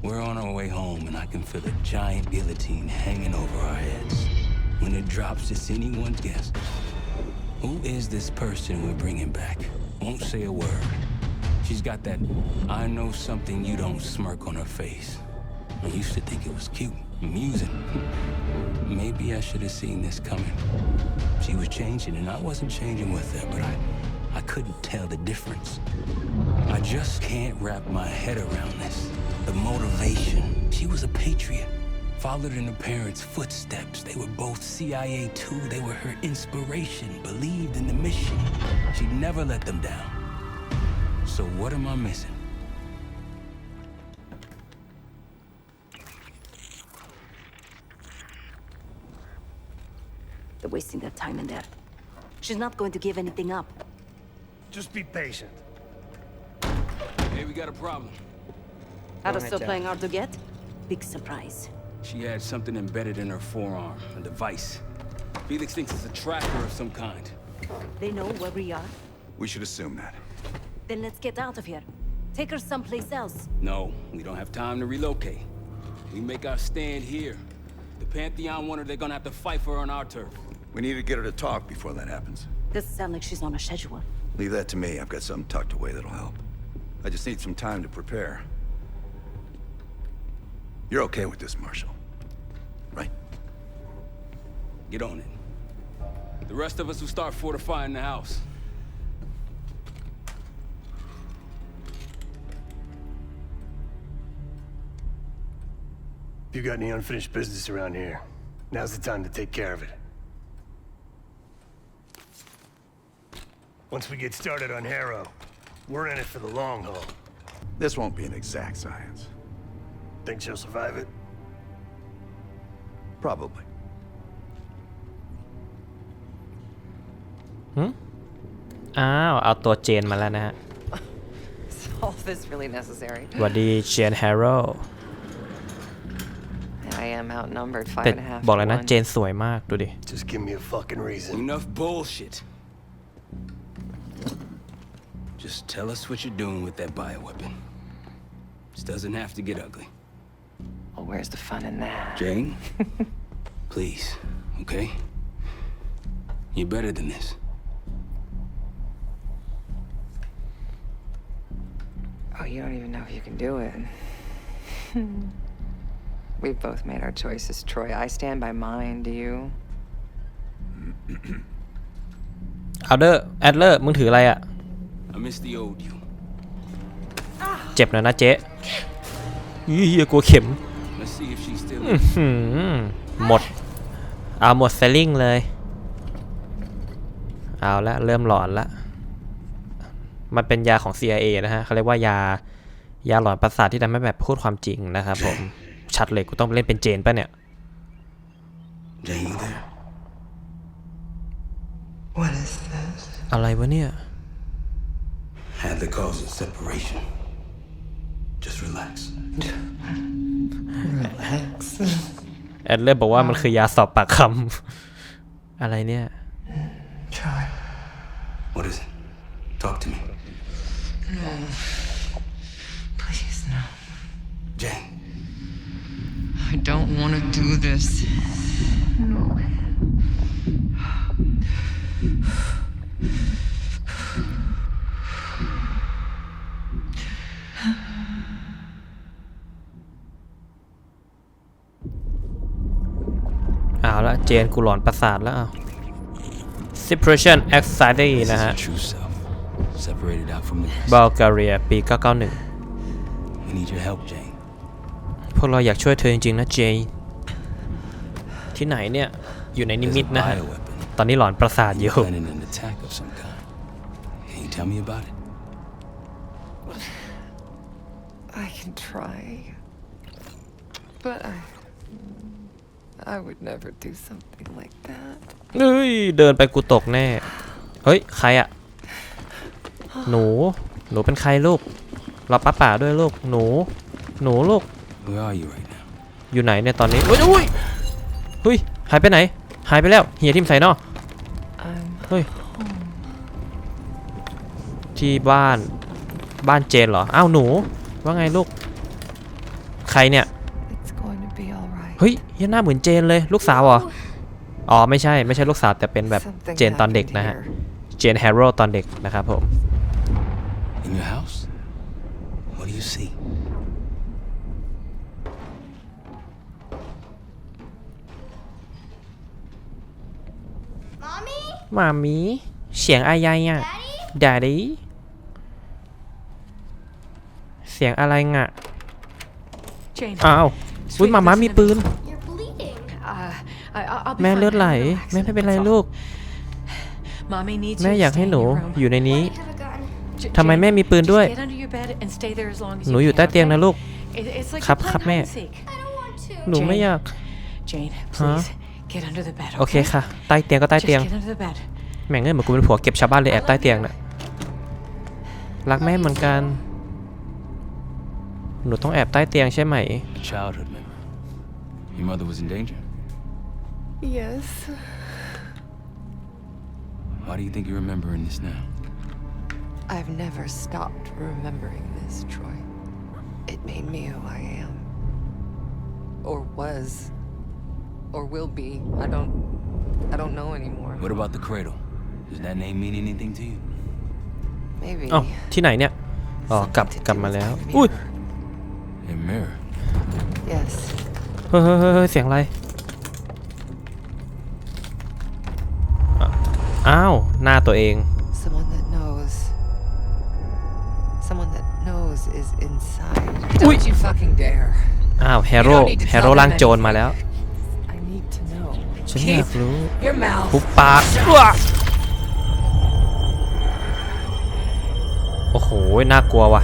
We're on our way home, and I can feel a giant guillotine hanging over our heads. When it drops, it's anyone's guess. Who is this person we're bringing back? Won't say a word. She's got that I know something you don't smirk on her face. I used to think it was cute, amusing. Maybe I should have seen this coming. She was changing, and I wasn't changing with her, but I, I couldn't tell the difference. I just can't wrap my head around this. The motivation. She was a patriot. Followed in her parents' footsteps. They were both CIA too. They were her inspiration. Believed in the mission. She never let them down. So what am I missing? They're wasting their time in there. She's not going to give anything up. Just be patient. Hey, we got a problem. Ada ahead, still playing hard to get? Big surprise. She had something embedded in her forearm, a device. Felix thinks it's a tracker of some kind. They know where we are. We should assume that. Then let's get out of here. Take her someplace else. No, we don't have time to relocate. We make our stand here. The Pantheon want her, they're gonna have to fight for her on our turf. We need to get her to talk before that happens. Doesn't sound like she's on a schedule. Leave that to me. I've got something tucked away that'll help. I just need some time to prepare. You're okay with this, Marshal? Right? Get on it. The rest of us will start fortifying the house. If you got any unfinished business around here, now's the time to take care of it. Once we get started on Harrow, we're in it for the long haul. This won't be an exact science. Think she'll survive it? Probably. อ้าว เอาตัวเจนมาแล้วนะฮะ Is all this really necessary? สวัสดีเจนแฮร์โร่ I am outnumbered five แต่ and a half. บอก to เลยนะ one. เจนสวยมาก ดูดิ Just give me a fucking reason. Enough bullshit. Just tell us what you're doing with that bioweapon. This doesn't have to get ugly. Well, where's the fun in that? Jane, please, okay? You're better than this. Oh, you don't even know if you can do it. We've both made our choices, Troy. I stand by mine. Do you? เอาเดอร์แอดเลอร์มึงถืออะไรอะ I miss the old you. เจ็บหน่อยนะเจ๊ยี่เหี้ยกลัวเข็ม หืมหมด เอาหมดเซลลิงเลย เอาละเริ่มหลอนละ มันเป็นยาของ CIA นะฮะเขาเรียกว่ายา ยาหลอนประสาทที่ทำให้แบบพูดความจริงนะครับผม ชัดเลยกูต้องเล่นเป็นเจนป่ะเนี่ย Jane, you there? What is this? อะไรวะเนี่ย Had the cause of separation. Just relax. แอดเลอร์บอกว่ามันคือยาสอบปากคำ อะไรเนี่ย Try. What is it? Talk to me. No Please, no. Jane, I don't want to do this. No. เอาละเจนกูหลอนประสาทแล้วเอา Separation Anxiety this นะ is ฮะ your true self. Separated out from the rest. บัลแกเรียปี 991 We need your help, Jane. พวกเราอยากช่วยเธอจริงๆนะเจนที่ไหนเนี่ย อยู่ในนิ There's มิต a นะฮะ bioweapon. ตอนนี้หลอนประสาทอยู่ Planning an attack of some kind. Can you tell me about it? I can try. But I. I would never do something like that. เฮ้ยเดินไปกูตกแน่ เฮ้ย ใครอะหนู หนูเป็นใครลูก เราป้าป่าด้วยลูก หนู หนูลูก Where are you right now? อยู่ไหนเนี่ยตอนนี้อุ้ยอุ้ยเฮ้ยหายไปไหน หายไปแล้วเฮียทิมใส่นอ I'm เฮ้ยที่บ้าน บ้านเจนเหรอ อ้าวหนู ว่าไงลูก ใครเนี่ย It's going to be all right. เฮ้ย เหี้ยหน้าเหมือนเจนเลย ลูกสาวเหรอ อ๋อ ไม่ใช่ ไม่ใช่ลูกสาว แต่เป็นแบบ Something เจนตอนเด็ก happened นะฮะ here. เจนแฮร์โร่ตอนเด็กนะครับผม In your house? What do you see? หมามีเสียงอายายอะดาดี้เสียงอะไรงะ Jane. อ้าวอุ้ยหมาม้ามีปืน แม่ fine. เลือดไหล Relax, แม่ไม่เป็นไร that's all. ลูก Mommy needs แม่ you to อยากให้ stay หนู in your room. อยู่ในนี้ I have a gun. J- ทำไม Jane, แม่มีปืนด้วย just get under your bed and stay there as long as หนู you อยู่ can, ใต้เตียงนะ okay? ลูก It- It's like ครับ you're ครับ playing แม่ hide and seek. I don't want to. หนูไม่ Jane อยาก Jane, Huh? please get under the bed. โอเค okay? ค่ะ ใต้เตียงก็ใต้ Just เตียง get under the bed. แม่งเอ้ยเหมือนกูเป็นผัวเก็บชาวบ้านเลยแอบใต้เตียงน่ะ รักแม่เหมือนกัน หนูต้องแอบใต้เตียงใช่ไหม A childhood memory. Your mother was in danger? Yes. Why do you think you're remembering this now? I've never stopped remembering this, Troy. It made me who I am. Or was. Or will be. I don't. I don't know anymore. What about the cradle? Does that name mean anything to you? Maybe. เอ้าที่ไหนเนี่ย อ๋อ กลับ something to กลับ do มา with แล้ว my อุ้ย mirror. A mirror. Yes. เฮ้ยเฮ้ยเฮ้ยเฮ้ยเสียงอะไร อ้าว หน้าตัวเอง Someone that knows. Someone that knows is inside. Ui. Don't you fucking dare. อ้าวแฮร์โร่ You don't need to แฮร์โร่ tell them ร่างโจรมาแล้ว I need to know. ฉันอยากรู้ Your mouth. หุบปากว้าโอ้โห น่ากลัวว่ะ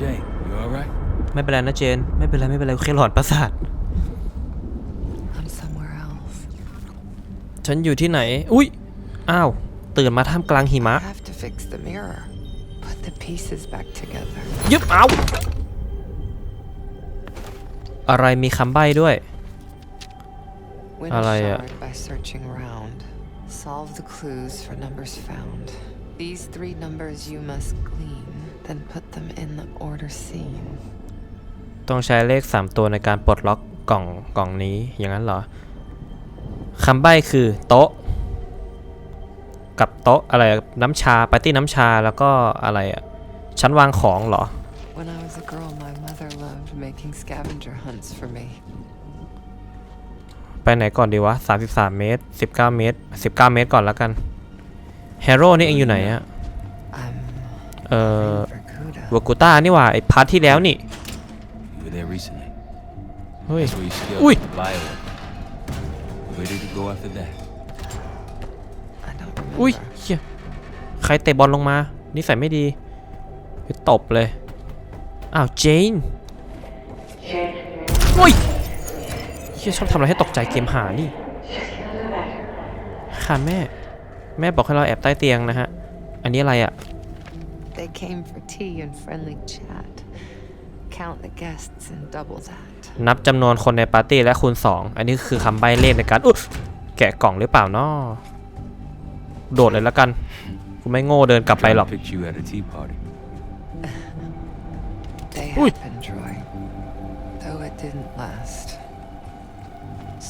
Jane, you alright? ไม่เป็นไรนะเจน ไม่เป็นไร ไม่เป็นไร แค่หลอนประสาท ฉันอยู่ที่ไหน อุ้ยอ้าว ตื่นมาท่ามกลางหิมะ I have to fix the mirror. Put the pieces back together. ยึบเอาอะไรมีคำใบ้ด้วย Win Allee, a ja. shard by searching around. Solve the clues for numbers found. These three numbers you must glean, then put them in the order seen. ต้องใช้เลข 3 ตัวในการปลดล็อกกล่องกล่องนี้ อย่างนั้นเหรอ คำใบ้คือโต๊ะ กับโต๊ะอะไรอะน้ำชาปาร์ตี้น้ำชาแล้วก็อะไรอะชั้นวางของเหรอ When I was a girl, my mother loved making scavenger hunts for me. ไปไหนก่อนดีวะ 33 เมตร 19 เมตร 19 เมตรก่อนแล้วกันแฮร์โร่นี่เองอยู่ไหนอะ I'm เอ่อ Verkuda. วากูต้านี่หว่าไอพาร์ทที่แล้วนี่ You were there recently. เฮ้ย That's where you scaled Ui. the bio. Where did you go after that? I don't อุ้ย remember. เฮียใครเตะบอลลงมา นิสัยไม่ดีไปตบเลย อ้าวเจนโอ้ยเฮียชอบทำอะไรให้ตกใจเกมหานี่ ค่ะแม่ แม่บอกให้เราแอบใต้เตียงนะฮะ อันนี้อะไรอะ They came for tea and friendly chat. Count the guests and double that. นับจำนวนคนในปาร์ตี้และคูณ 2 อันนี้คือคำใบ้เลขในการอุ๊ยแกะกล่องหรือเปล่านาะโดดเลยแล้วกันกูไม่โง่เดินกลับไปหรอก Trying to picture you at a tea party. They Ui. happened, Troy. Though it didn't last.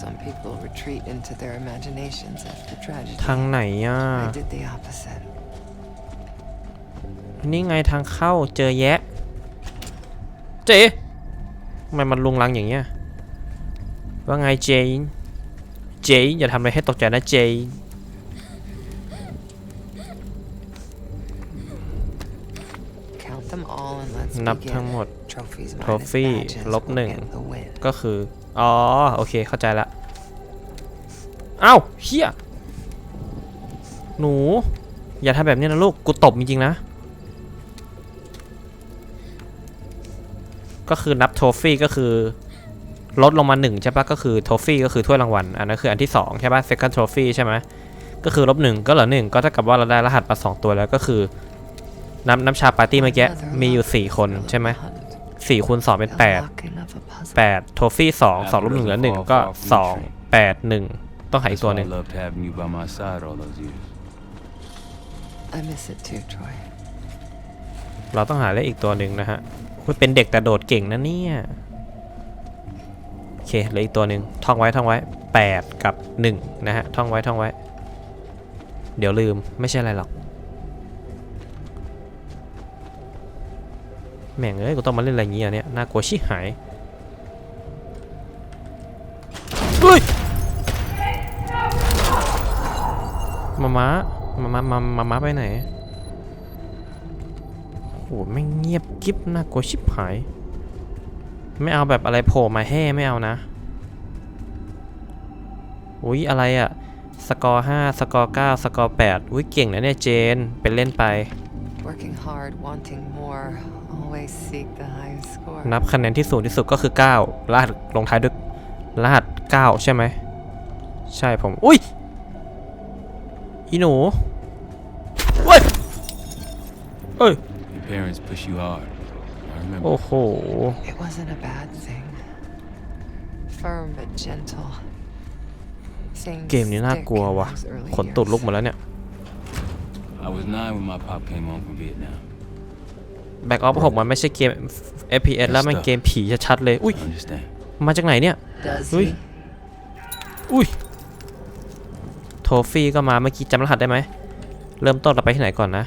Some people retreat into their imaginations after tragedy. ทางไหนอะ I did the opposite. นี่ไงทางเข้าเจอแยะ เจ๊ ทำไมมันลุงลังอย่างเงี้ย ว่าไงเจน เจนอย่าทำอะไรให้ตกใจนะเจน Count them all and let's นับ begin. ทั้งหมด Trophies minus Trophy badges ลบ will หนึ่ง get the win. ก็คือ อ๋อ โอเคเข้าใจละเอ้าเฮียหนู อย่าทำแบบนี้นะลูก กูตบจริงๆนะ ก็คือนับโทฟี่ก็คือลดลงมาหนึ่งใช่ปะก็คือโทฟี่ก็คือถ้วยรางวัลอันนั้นคืออันที่สองใช่ปะ second trophy ใช่ไหมก็คือลบหนึ่งก็เหลือหนึ่งก็เท่ากับว่าเราได้รหัสมาสองตัวแล้วก็คือน้ำน้ำชาปาร์ตี้เมื่อกี้ Another มีอยู่ love สี่คน of ใช่ไหม a hunt. สี่คูณสองเป็น The แปด locking of a puzzle. แปดโทฟี่สองสองลบหนึ่งเหลือหนึ่งก็สองแปดหนึ่งต้องหาอีก That's ตัว why ห I นึ่ง loved having you by my side all those years. I miss it too, Troy. เราต้องหาเลขอีกตัวหนึ่งนะฮะคุณ มันเป็นเด็กแต่โดดเก่งนะเนี่ย โอเคเหลืออีกตัวหนึ่งท่องไว้ท่องไว้ 8 กับ 1 นะฮะ ท่องไว้ท่องไว้ เดี๋ยวลืมไม่ใช่อะไรหรอกแม่งเอ้ยกูต้องมาเล่นอะไรอย่างเงี้ยเนี่ยน่ากลัวชิหายเฮ้ยมาม้ามาม้ามามาม้าไปไหน หแม่งเงียบกิ๊บน่ากลัวชิบหาย ไม่เอาแบบอะไรโผล่มาแห่ไม่เอานะ อุ้ยอะไรอะสกอร์5สกอร์9สกอร์8อุ้ยเก่งนะเนี่ยเจน เป็นเล่นไป Working hard, wanting more. Always seek the highest score. นับคะแนนที่สูงที่สุดก็คือ9รหัสลงท้ายด้วยรหัส9ใช่ไหม ใช่ผม อุ้ย อีหนูเว้ยเอ้ย Your parents push you hard. I remember. โอ้โห It wasn't a bad thing. Firm but gentle. Things เกมนี้น่า stick กลัว in ว่ะ those early ขนตุดลุก years. หมดแล้วเนี่ย I was nine when my pop came home from Vietnam. Back Ops 6มันไม่ใช่เกม FPS แล้วมันเกมผีชัดๆเลย อุ้ย I understand. มาจากไหนเนี่ย Does Ui. he? อุ้ย โทฟี่ก็มาเมื่อกี้จำรหัสได้ไหม เริ่มต้นเราไปที่ไหนก่อนนะ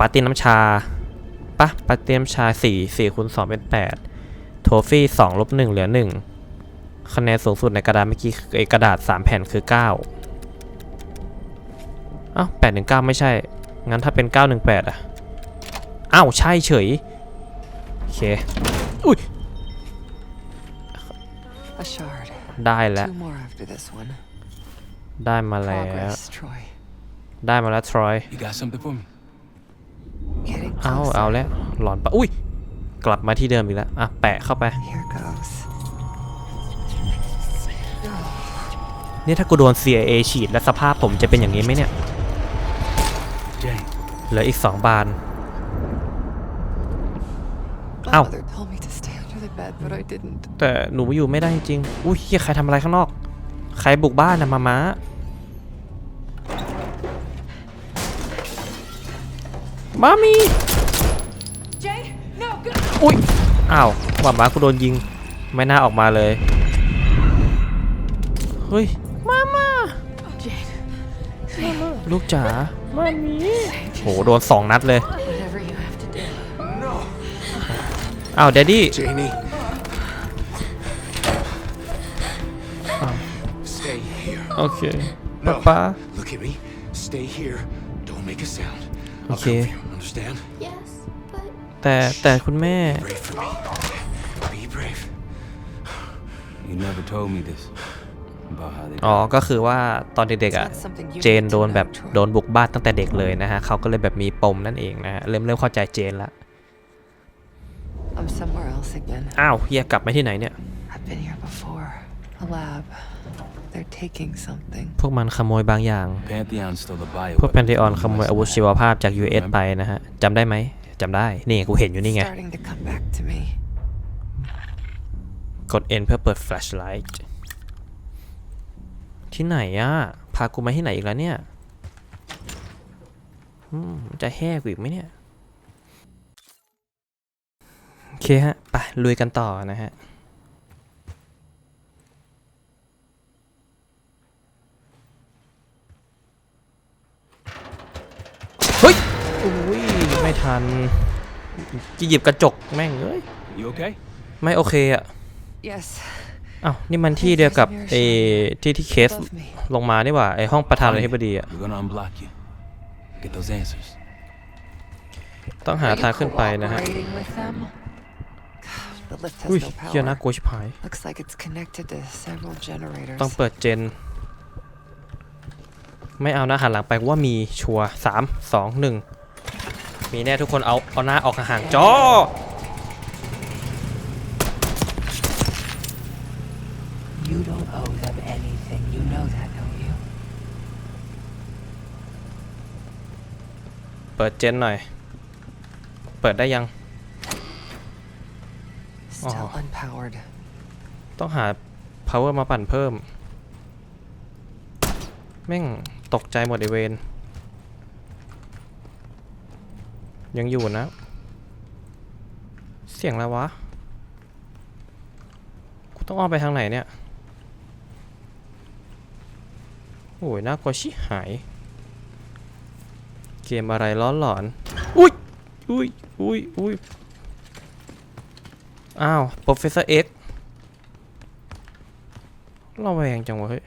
ปาร์ตี้น้ำชาปะปาร์ตี้น้ำชา4 4คูณ2เป็น8โทฟี่2ลบ1เหลือ1คะแนนสูงสุดในกระดาษเมื่อกี้คือไอ้กระดาษ3แผ่นคือ9เอ้า8 1 9ไม่ใช่ งั้นถ้าเป็น918อะอ้าวใช่เฉย โอเค อุ้ย A shard. ได้แล้ว Two more after this one. ได้มาแล้ว Progress, Troy. ได้มาแล้วทรอย เอา closer. เอาแล้วหลอนปะอุ้ย กลับมาที่เดิมอีกแล้วอะแปะเข้าไป Here goes. นี่ถ้ากูโดน CIA ฉีดแล้วสภาพผมจะเป็นอย่างนี้ไหมเนี่ย Jane. เหลืออีก2บาน My Ow. mother told me to stay under the bed, but I didn't. แต่หนูอยู่ไม่ได้จริงๆอุ้ยเฮียใครทำอะไรข้างนอก ใครบุกบ้านนะมาม้า มามีอุ้ย อ้าวว่าม้ากูโดนยิง ไม่น่าออกมาเลย เฮ้ย มามาลูกจ๋ามามีโห โดนสองนัดเลย Whatever you have to do. อ้าวเดดดี้ Janie. Stay here. โอเคป๊าป๊า Look at me. Stay here. Don't make a sound. I'll Okay. help you. Understand? Yes, but แต่แต่คุณแม่ Brave for me. Be brave. You never told me this. About how they อ๋อ ก็คือว่าตอนเด็กๆอะ It's not something you เจน need to โดนแบบ know, Troy. โดนบุกบ้านตั้งแต่เด็กเลยนะฮะเขาก็เลยแบบมีปมนั่นเองนะฮะเริ่มเริ่มเข้าใจเจนละ I'm somewhere else again. อ้าวเฮียกลับมาที่ไหนเนี่ย I've been here before. A lab. They're taking something. พวกมันขโมยบางอย่าง Pantheon stole the bio. พวกแพนเทออนขโมยอาวุธชีวภาพจาก US ไปนะฮะจำได้ไหมจำได้ นี่กูเห็นอยู่นี่ไง Starting to come back to me. กด N เพื่อเปิด flashlight ที่ไหนอะพากูมาที่ไหนอีกแล้วเนี่ยอืมจะแห่กูอีกไหมเนี่ย โอเคฮะ ไปลุยกันต่อนะฮะ เฮ้ย อุ้ยไม่ทันจะหยิบกระจกแม่งเอ้ย You okay? ไม่โอเคอะ Yes. อ้าวนี่มันที่เดียวกับไอ้ที่ที่เคส Above me. ลงมานี่หว่าไอ้ห้องประธานาธิบดีอะ We're gonna unblock you. Get those answers. ต้องหา Are you ทางขึ้นไปนะฮะ cooperating with them? God, the lift has อุ้ย no เฮียน่า power. กลัวชิบหาย Looks like it's connected to several generators. ต้องเปิดเจน ไม่เอานะหันหลังไปว่ามีชัวร์สามสองหนึ่ง มีแน่ทุกคนเอาเอาหน้าออกห่างๆจอ You don't owe them anything. You know that, don't you? เปิดเจนหน่อย เปิดได้ยัง Still Oh. unpowered. ต้องหา power มาปั่นเพิ่ม แม่งตกใจหมดไอเวน ยังอยู่นะ เสียงอะไรวะ กูต้องอ้อมไปทางไหนเนี่ย โอ้ยน่ากลัวชิหาย เกมอะไรร้อนหลอน อุ้ย อุ้ย อุ้ย อุ้ย อ้าว Professor X เราแวงจังวะเฮ้ย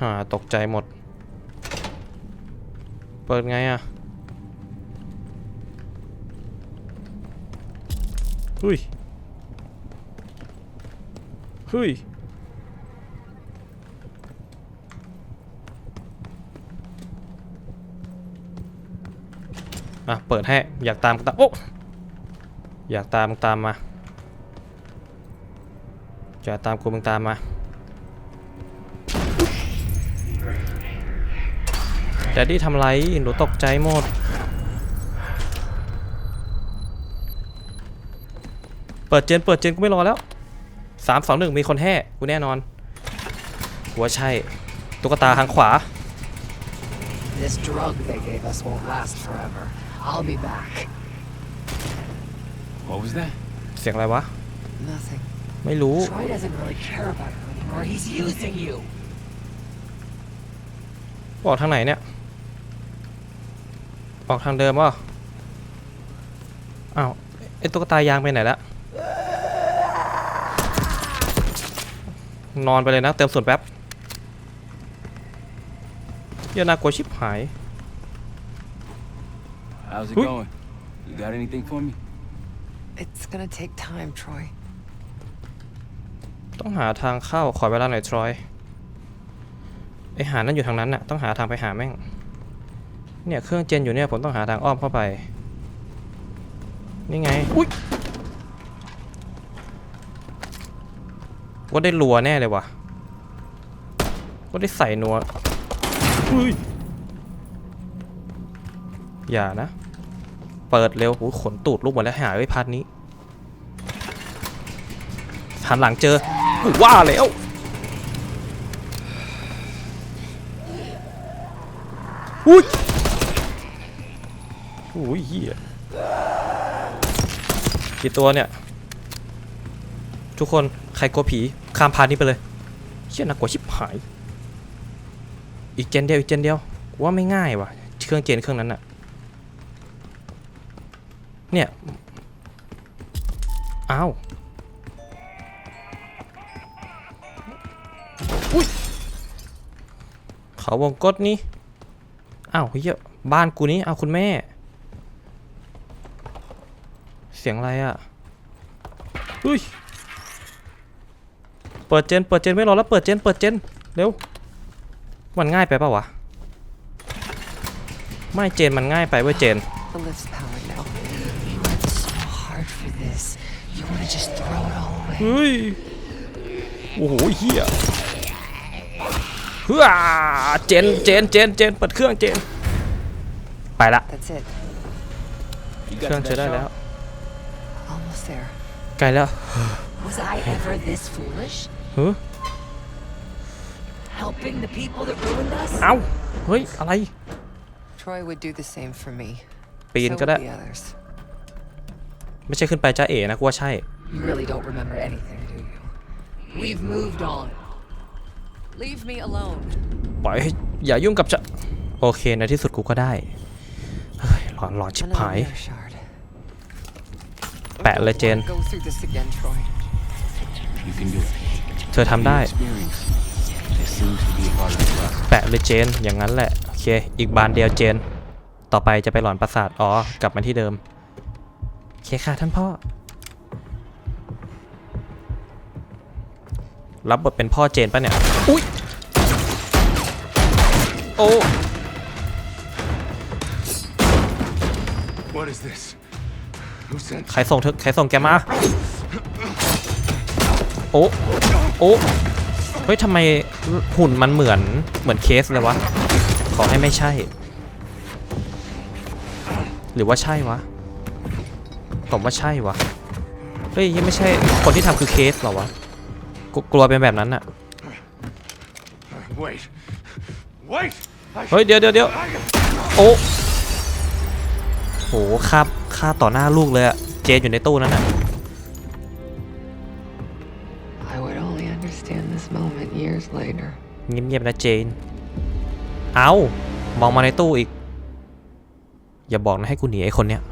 หาตกใจหมด เปิดไงอะเฮ้ยฮ้ยอะ เปิดให้ อยากตามก็ตาม โอ้ อยากตามมึงตามมาอยากตามกูมึงตามมา ดดดี้ทำไรหนูตกใจหมด เปิดเจน เปิดเจนกูไม่รอแล้วสามสองหนึ่งมีคนแห่กูแน่นอน หัวใช่ ตุ๊กตาทางขวา This drug they gave us won't last forever. I'll be back. What was that? เสียงอะไรวะ Nothing. ไม่รู้ Troy doesn't really care about you anymore. He's using you. ออกทางไหนเนี่ย ออกทางเดิมวะอ้าวไอตุ๊กตายางไปไหนละนอนไปเลยนะเติมส่วนแป๊บเหี้ยน่ากลัวชิบหาย How's it Hui. going? You got anything for me? It's gonna take time, Troy. ต้องหาทางเข้าขอเวลาหน่อยทรอยไอหานั่นอยู่ทางนั้นน่ะต้องหาทางไปหาแม่ง เนี่ยเครื่องเจนอยู่เนี่ยผมต้องหาทางอ้อมเข้าไป นี่ไง อุ้ยว่าได้รัวแน่เลยว่ะว่าได้ใส่นัวอุ้ยอย่านะ เปิดเร็วโอ้ยขนตูดลูกหมดแล้วหายไว้พัดนี้หันหลังเจอกูว่าแล้วอุ้ย อุ้ยเหี้ยกี่ตัวเนี่ย ทุกคนใครกลัวผีข้ามพาร์ทนี้ไปเลย เชี่ยน่ากลัวชิบหาย อีกเจนเดียวอีกเจนเดียวว่าไม่ง่ายว่ะ เครื่องเจนเครื่องนั้นอะเนี่ยอ้าวอุ้ยเขาวงกดนี่อ้าวเฮียบ้านกูนี้เอาคุณแม่ สียงอะไรอะ่ะอุ้ย เปิดเจน เปิดเจนไม่รอแล้ว เปิดเจน เปิดเจน เร็ว มันง่ายไปปะวะ ไม่เจนมันง่ายไปเว้ยเจน The lift's powered now. You worked so hard for this. You want to just throw it all away. เฮ้ย โอ้โหเฮียเฮ้อเจน เจน เจน เจน เปิดเครื่องเจน ไปละ That's it. You เครื่อง got ใช้ that ได้ shot? แล้ว Almost there. ไกลแล้ว Was I ever this foolish? เฮ้ย Helping the people that ruined us? เอ้า เฮ้ย อะไร Troy would do the same for me. ปีน So ก็ได้ would the others. ไม่ใช่ขึ้นไปจ้าเอ๋นะกูว่าใช่ You really don't remember anything, do you? We've moved on. Leave me alone. ปล่อยให้อย่ายุ่งกับจะโอเค ในที่สุดกูก็ได้ เฮ้ย หลอนหลอนชิบ Another หาย mirror shard. แปะเลยเจน Go through this again, Troy. You can do it. เธอทำได้ Experience. It seems to be a part of the process. แปะเลยเจน อย่างนั้นแหละ โอเค อีกบานเดียวเจน ต่อไปจะไปหลอนประสาท อ๋อ กลับมาที่เดิม โอเคค่ะท่านพ่อ รับบทเป็นพ่อเจนปะเนี่ย อุ้ย โอ้ What is this? Who sent ใครส่งเธอใครส่งแกมา โอ้โอ้เฮ้ยทำไมหุ่นมันเหมือนเหมือนเคสเลยวะ ขอให้ไม่ใช่ หรือว่าใช่วะ ผมว่าใช่วะ เฮ้ยยังไม่ใช่ คนที่ทำคือเคสเหรอวะ กลัวกลัวเป็นแบบนั้นอะ Wait. Wait! I เฮ้ยเดี๋ยวเดี๋ยวเดี๋ยวโอ้โหฆ่า ฆ่าต่อหน้าลูกเลยอะเจนอยู่ในตู้นั้นอะ I would only understand this moment years later. เงียบๆนะเจน เอามองมาในตู้อีก อย่าบอกนะให้กูหนีไอ้คนเนี้ย